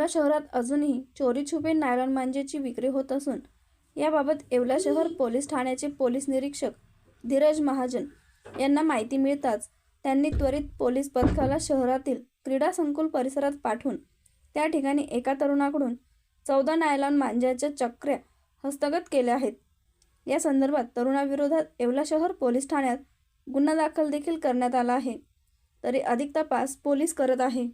येवला शहरात अजूनही चोरी छुपे नायलॉन मांजेची विक्री होत असून याबाबत येवला शहर पोलीस ठाण्याचे पोलीस निरीक्षक धीरज महाजन यांना माहिती मिळताच त्यांनी त्वरित पोलीस पथकाला शहरातील क्रीडा संकुल परिसरात पाठवून त्या ठिकाणी एका तरुणाकडून चौदा नायलॉन मांज्याच्या चक्र्या हस्तगत केल्या आहेत. या संदर्भात तरुणाविरोधात येवला शहर पोलीस ठाण्यात गुन्हा दाखल देखील करण्यात आला आहे. तरी अधिक तपास पोलीस करत आहे.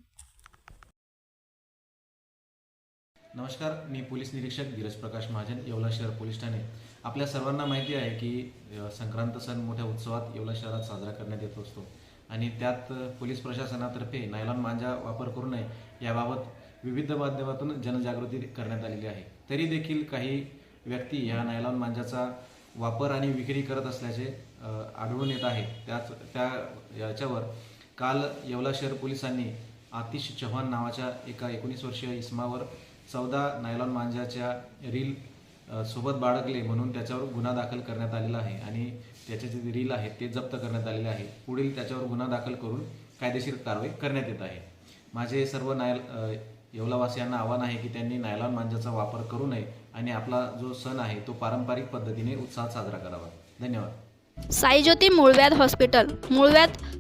नमस्कार मी पोलीस निरीक्षक धीरज प्रकाश महाजन येवला शहर पोलीस ठाणे. आपल्या सर्वांना माहिती आहे की संक्रांत सण मोठ्या उत्सवात येवला शहरात साजरा करण्यात येत असतो. आणि त्यात पोलीस प्रशासनातर्फे नायलॉन मांजा वापर करू नये याबाबत विविध माध्यमातून जनजागृती करण्यात आलेली आहे. तरी देखील काही व्यक्ती ह्या नायलॉन मांजाचा वापर आणि विक्री करत असल्याचे आढळून येत आहे. त्याच त्या याच्यावर काल येवला शहर पोलिसांनी आतिश चव्हाण नावाच्या एका एकोणीस वर्षीय इसमावर चौदा नायलॉन मांजाच्या रील सोबत बाळगले म्हणून त्याच्यावर गुन्हा दाखल करण्यात आलेला आहे आणि त्याचे जे रील आहेत ते जप्त करण्यात आलेले आहे पुढील त्याच्यावर गुन्हा दाखल करून कायदेशीर कारवाई करण्यात येत आहे. माझे सर्व नायल येवलावासियांना आव्हान आहे की त्यांनी नायलॉन मांजाचा वापर करू नये आणि आपला जो सण आहे तो पारंपरिक पद्धतीने उत्साहात साजरा करावा. धन्यवाद. साईज्योती मूळव्याध हॉस्पिटल. मूळव्याध